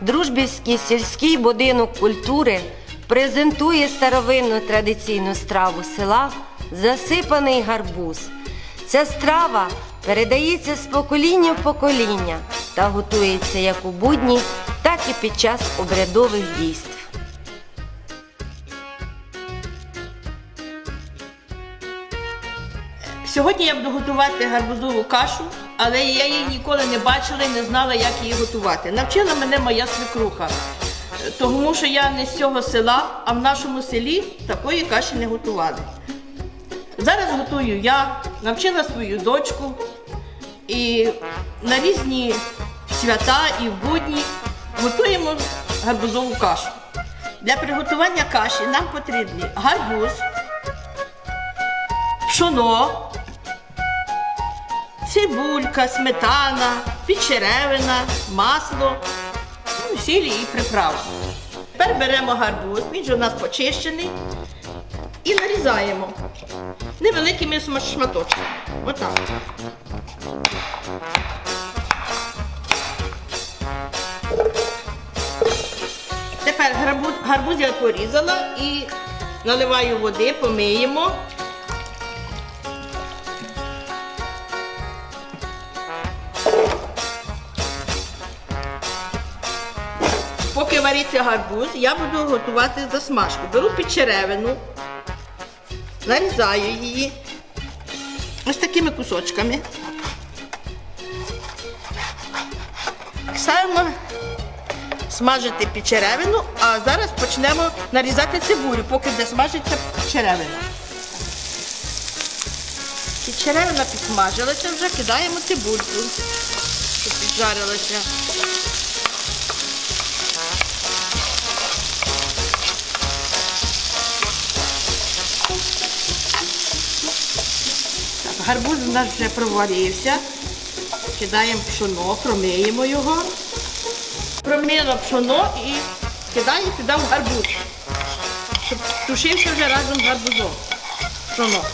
Дружбівський сільський будинок культури презентує старовинну традиційну страву села засипаний гарбуз. Ця страва передається з покоління в покоління та готується як у будні, так і під час обрядових дійств. Сьогодні я буду готувати гарбузову кашу, але я її ніколи не бачила і не знала, як її готувати. Навчила мене моя свекруха, тому що я не з цього села, а в нашому селі такої каші не готували. Зараз готую я, навчила свою дочку і на різні свята і в будні готуємо гарбузову кашу. Для приготування каші нам потрібні гарбуз, пшоно, цибулька, сметана, підчеревина, масло, ну, сіль і приправа. Тепер беремо гарбуз, він же у нас почищений, і нарізаємо невеликими шматочками. Отак. Тепер гарбуз, я порізала і наливаю води, помиємо. Поки вариться гарбуз, я буду готувати засмажку. Беру підчеревину, нарізаю її ось такими кусочками. Ставимо смажити підчеревину, а зараз почнемо нарізати цибулю, поки де смажиться підчеревина. Підчеревина підсмажилася вже, кидаємо цибульку, щоб піджарилася. Гарбуз у нас вже проварився. Кидаємо пшоно, промиємо його. Промила пшоно і кидаю сюди в гарбуз. Щоб тушився вже разом з гарбузом. Пшоно.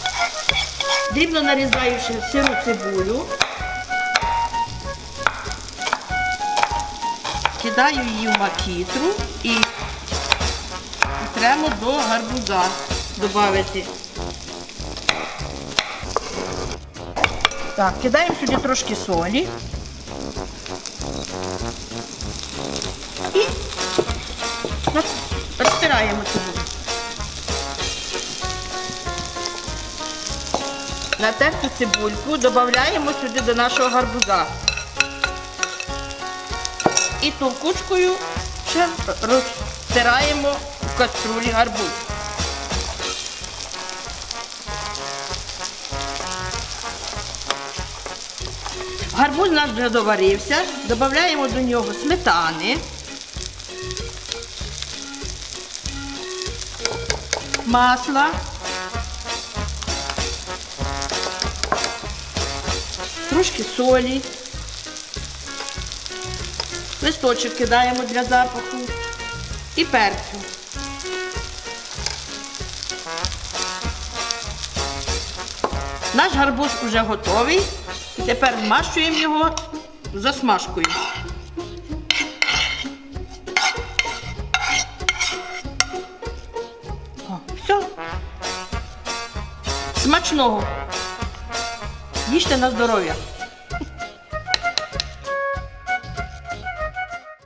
Дрібно нарізаю ще сиру цибулю. Кидаю її в макітру і тремо до гарбуза додати. Так, кидаємо сюди трошки солі. І розтираємо цибулю. Натерту цибульку додаємо сюди до нашого гарбуза. І товкучкою ще розтираємо в каструлі гарбуз. Гарбуз наш вже доварився, додаємо до нього сметани, масла, трошки солі, листочок кидаємо для запаху. І перцю. Наш гарбуз вже готовий. Тепер вмащуємо його засмажкою. О, все. Смачного. Їжте на здоров'я.